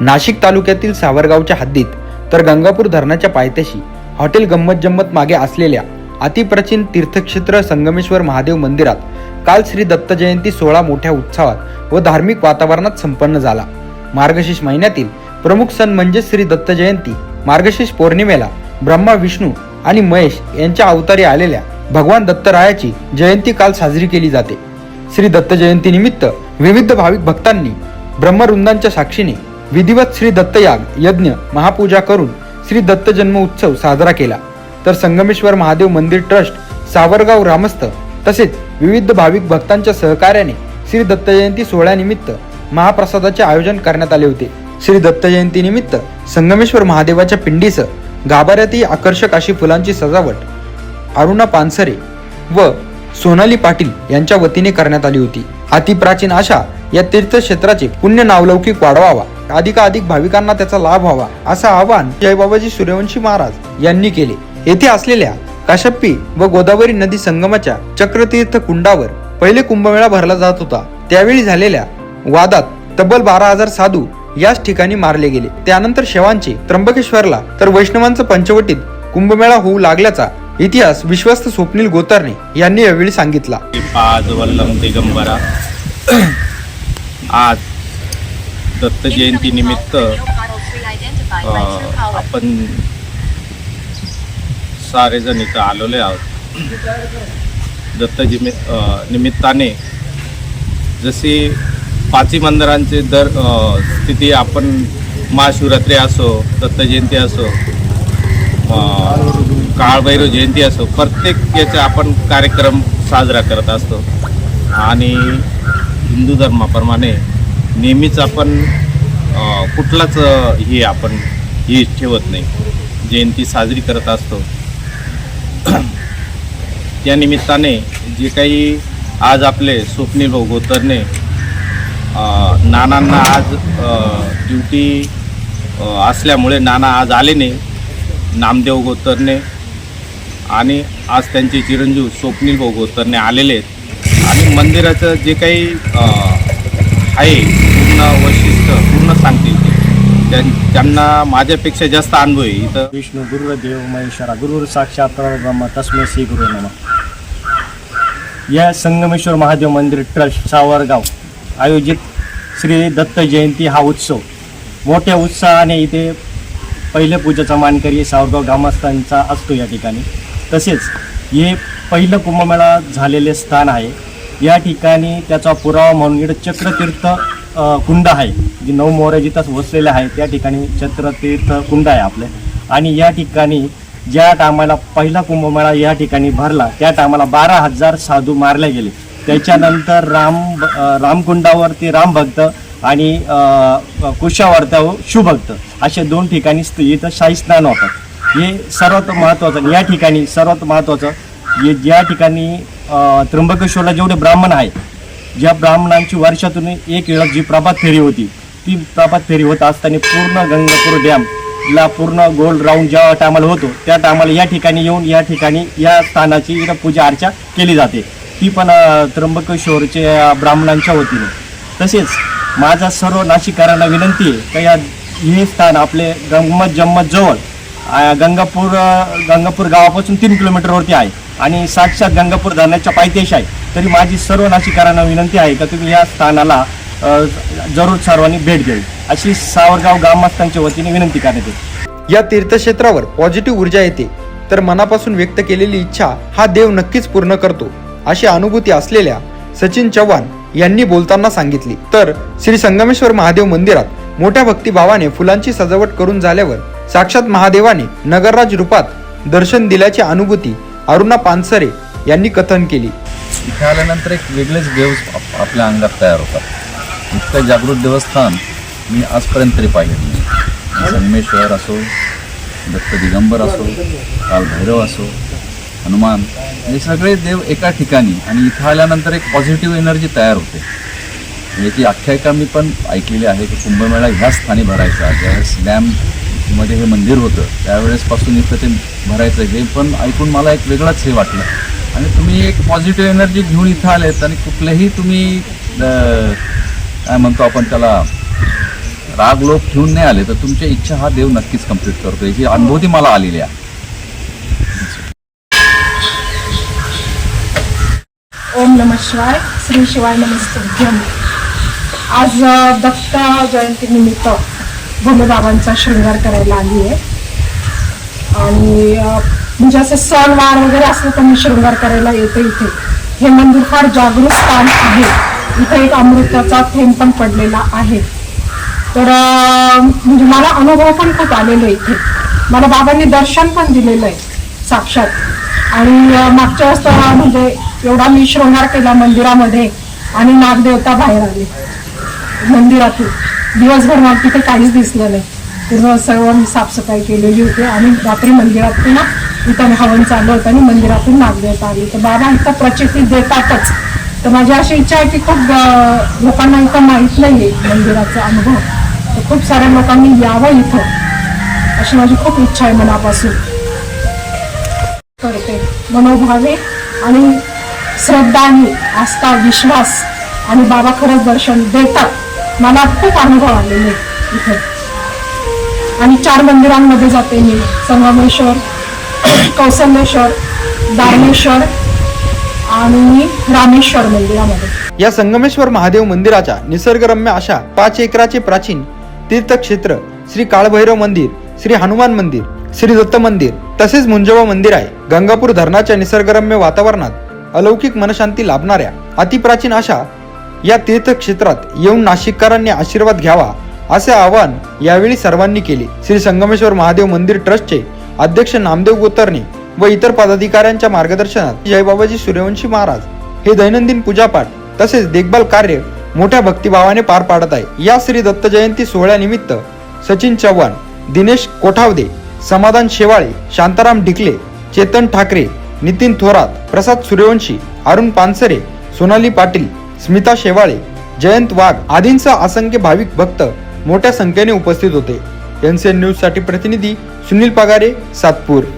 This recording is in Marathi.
नाशिक तालुक्यातील सावरगावच्या हद्दीत तर गंगापूर धरणाच्या पायथ्याशी हॉटेल गंमत जम्मत मागे असलेल्या अतिप्राचीन तीर्थक्षेत्र संगमेश्वर महादेव मंदिरात काल श्री दत्त जयंती सोहळा मोठ्या उत्साहात व धार्मिक वातावरणात संपन्न झाला. मार्गशीर्ष महिन्यातील प्रमुख सण म्हणजे श्री दत्त जयंती. मार्गशीर्ष पौर्णिमेला ब्रह्मा विष्णू आणि महेश यांच्या अवतारी आलेल्या भगवान दत्तरायाची जयंती काल साजरी केली जाते. श्री दत्त जयंती निमित्त विविध भाविक भक्तांनी ब्रह्मवृंदांच्या साक्षीने विधिवत श्री दत्तयाग यज्ञ महापूजा करून श्री दत्त जन्म उत्सव साजरा केला. तर संगमेश्वर महादेव मंदिर ट्रस्ट सावरगाव ग्रामस्थ तसेच विविध भाविक भक्तांच्या सहकार्याने श्री दत्त जयंती सोहळ्यानिमित्त महाप्रसादाचे आयोजन करण्यात आले होते. श्री दत्त जयंती निमित्त संगमेश्वर महादेवाच्या पिंडीसह गाभाऱ्यातही आकर्षक अशी फुलांची सजावट अरुणा पानसरे व सोनाली पाटील यांच्या वतीने करण्यात आली होती. अतिप्राचीन अशा या तीर्थक्षेत्राचे पुण्य नावलौकिक वाढवावा अधिकाधिक भाविकांना त्याचा लाभ व्हावा असं आवाहन जयबाबाजी सूर्यवंशी महाराज यांनी केले. येथे असलेल्या काशप्पी व गोदावरी नदी संगमाच्या चक्रतीर्थ कुंडावर पहिले कुंभमेळा भरला जात होता. त्यावेळी झालेल्या वादात तब्बल बारा हजार साधू याच ठिकाणी मारले गेले. त्यानंतर शवांचे त्र्यंबकेश्वरला तर वैष्णवांचं पंचवटीत कुंभमेळा होऊ लागल्याचा इतिहास विश्वस्त स्वप्नील गोतरणे यांनी यावेळी सांगितला. आज दत्त जयंती निमित्त अ, आपण सारेजण इथं आलेले आहोत. दत्त निमित्ताने जशी पाची मंदिरांचे दर स्थिती आपण महाशिवरात्री असो दत्त जयंती असो काळभैरव जयंती असो प्रत्येक याचा आपण कार्यक्रम साजरा करत असतो. आणि हिंदू धर्माप्रमाणे नेहमीच आपण कुठलाच हे आपण हे ठेवत नाही. जयंती साजरी करत असतो. त्या निमित्ताने जे काही आज आपले स्वप्नील भाऊ गोतरने नानांना आज ड्युटी असल्यामुळे नाना आज आले नाही नामदेव गोतरने आणि आज त्यांचे चिरंजीव स्वप्नील भाऊ गोतरने आलेले आहेत. आणि मंदिराचं जे काही आहे पूर्ण वैशिष्ट्य पूर्ण सांगतील त्यांना माझ्यापेक्षा जास्त अनुभव आहे इथं. विष्णू गुरुदेव महेश्वरा गुरुर साक्षात परब्रह्म तस्मै श्री गुरु नम. या संगमेश्वर महादेव मंदिर ट्रस्ट सावरगाव आयोजित श्री दत्त जयंती हा उत्सव. मोठ्या उत्साहाने इथे पहिले पूजेचा मानकरी सावरगाव ग्रामस्थांचा असतो या ठिकाणी. तसेच हे पहिलं कुंभमेळा झालेले स्थान आहे. या ठिकाणी त्याचा पुरावा म्हणून इकडं चक्रतीर्थ कुंड आहे. जी नऊ मोहरे जिथं वसलेले आहे त्या ठिकाणी छत्रतीर्थ कुंड आहे आपले. आणि या ठिकाणी ज्या टायमाला पहिला कुंभमेळा या ठिकाणी भरला त्या टायमाला बारा हजार साधू मारले गेले. त्याच्यानंतर राम रामकुंडावरती रामभक्त आणि अ, कुशावर्तावर शुभक्त असे दोन ठिकाणी इथं शाही स्नान होतात. हे सर्वात महत्त्वाचं या ठिकाणी सर्वात महत्त्वाचं हे ज्या ठिकाणी त्र्यंबकेश्वरला जेवढे ब्राह्मण आहे ज्या ब्राह्मणांची वर्षातून एक वेळा जी प्रभात फेरी होती ती प्रभात फेरी होत असताना पूर्ण गंगापूर डॅमला पूर्ण गोल राऊंड ज्या टायमाला होतो त्या टायमाला या ठिकाणी येऊन या ठिकाणी या स्थानाची पूजा अर्चा केली जाते. ती पण त्र्यंबकेश्वरचे त्र्यंबकेश्वरच्या ब्राह्मणांच्या वतीने. तसेच माझा सर्व नाशिककारांना विनंती आहे का या हे स्थान आपले गंमत जम्मत जवळ गंगापूर गंगापूर गावापासून तीन किलोमीटरवरती आहे आणि साक्षात गंगापूर धरणाच्या पायथ्याशी आहे. तरी माझी सर्व नाशिकारांना विनंती आहे का तुम्ही या स्थानाला जरूर सर्वांनी भेट द्यावी अशी सावरगाव ग्रामस्थांच्या वतीने विनंती करण्यात येते. या तीर्थक्षेत्रावर पॉझिटिव्ह ऊर्जा येते तर मनापासून व्यक्त केलेली इच्छा हा देव नक्कीच पूर्ण करतो अशी अनुभूती असलेल्या सचिन चव्हाण यांनी बोलताना सांगितली. तर श्री संगमेश्वर महादेव मंदिरात मोठ्या भक्तिभावाने फुलांची सजावट करून झाल्यावर साक्षात महादेवाने नगरराज रूपात दर्शन दिल्याची अनुभूती अरुणा पानसरे यांनी कथन केली. इथे आल्यानंतर एक वेगळेच देव आपल्या अंगात तयार होतात. इतकं जागृत देवस्थान मी आजपर्यंत तरी पाहिलं संगमेश्वर असो दत्त दिगंबर असो काल भैरव असो हनुमान हे सगळे देव एका ठिकाणी आणि इथं आल्यानंतर एक पॉझिटिव्ह एनर्जी तयार होते. म्हणजे याची आख्यायिका मी पण ऐकलेली आहे की कुंभमेळा ह्या स्थानी भरायचा ज्यावेळेस डॅममध्ये हे मंदिर होतं त्यावेळेसपासून इथं ते भरायचं हे पण ऐकून मला एक वेगळाच हे वाटलं. आणि तुम्ही एक पॉझिटिव्ह एनर्जी घेऊन इथं आलेत आणि कुठलेही तुम्ही काय म्हणतो आपण त्याला राग लोक ठेवून नाही आले तर तुमच्या इच्छा हा देव नक्कीच कंप्लीट करतो याची अनुभूती मला आलेली आहे. ओम नम शिवाय श्री शिवाय नमस्तुभ्यम आज दत्त जयंतीनिमित्त भोलेबाबांचा शृंगार करायला आली आहे. आणि म्हणजे असं सण वार वगैरे असलं तर मी शृंगार करायला येते इथे. हे मंदिर फार जागृत स्थान आहे. इथे एक अमृताचा थेंब पण पडलेला आहे. तर म्हणजे मला अनुभव पण खूप आलेले आहे इथे. मला बाबांनी दर्शन पण दिलेलं आहे साक्षात. आणि मागच्या वेळेस तर म्हणजे एवढा मी शृंगार केला मंदिरामध्ये आणि नागदेवता बाहेर आले. मंदिरातून. दिवसभर मला तिथे काहीच दिसलं नाही. पूर्ण सर्व मी साफसफाई केलेली होती आणि रात्री मंदिरात ना इथं हवन चालू होतं आणि मंदिरातून नागदेवता आली तर बाबा इथं प्रचिती देतातच. तर माझी अशी इच्छा आहे की खूप लोकांना इथं माहीत नाही आहे मंदिराचा अनुभव. तर खूप साऱ्या लोकांनी यावं इथं. अशी माझी खूप इच्छा आहे मनापासून. करते. मनोभावे आणि श्रद्धाने आस्था विश्वास आणि बाबा खरंच दर्शन देतात. मला खूप अनुभव आलेले इथे. आणि चार मंदिरांमध्ये जाते मी. संगमेश्वर कौसल्येश्वर दारणेश्वर आणि रामेश्वर मंदिरामध्ये. या संगमेश्वर महादेव मंदिराच्या निसर्गरम्य अशा पाच एकराचे प्राचीन तीर्थक्षेत्र श्री काळभैरव मंदिर श्री हनुमान मंदिर श्री दत्त मंदिर तसेच मुंजवा मंदिर आहे. गंगापूर धरणाच्या निसर्गरम्य वातावरणात अलौकिक मनशांती लाभणाऱ्या अतिप्राचीन अशा या तीर्थक्षेत्रात येऊन नाशिककरांनी आशीर्वाद घ्यावा असे आवाहन यावेळी सर्वांनी केले. श्री संगमेश्वर महादेव मंदिर ट्रस्टचे अध्यक्ष नामदेव गोतरणे व इतर पदाधिकाऱ्यांच्या मार्गदर्शनात जयबाबाजी सूर्यवंशी महाराज हे दैनंदिन पूजापाठ तसेच देखभाल कार्य मोठ्या भक्तिभावाने पार पाडत आहे. या श्री दत्त जयंती सोहळ्यानिमित्त सचिन चव्हाण दिनेश कोठावदे समाधान शेवाळे शांताराम ढिकले चेतन ठाकरे नितीन थोरात प्रसाद सूर्यवंशी अरुण पानसरे सोनाली पाटील स्मिता शेवाळे जयंत वाघ आदींसह असंख्य भाविक भक्त मोठ्या संख्येने उपस्थित होते. एनसीएन न्यूजसाठी प्रतिनिधी सुनील पगारे सातपूर.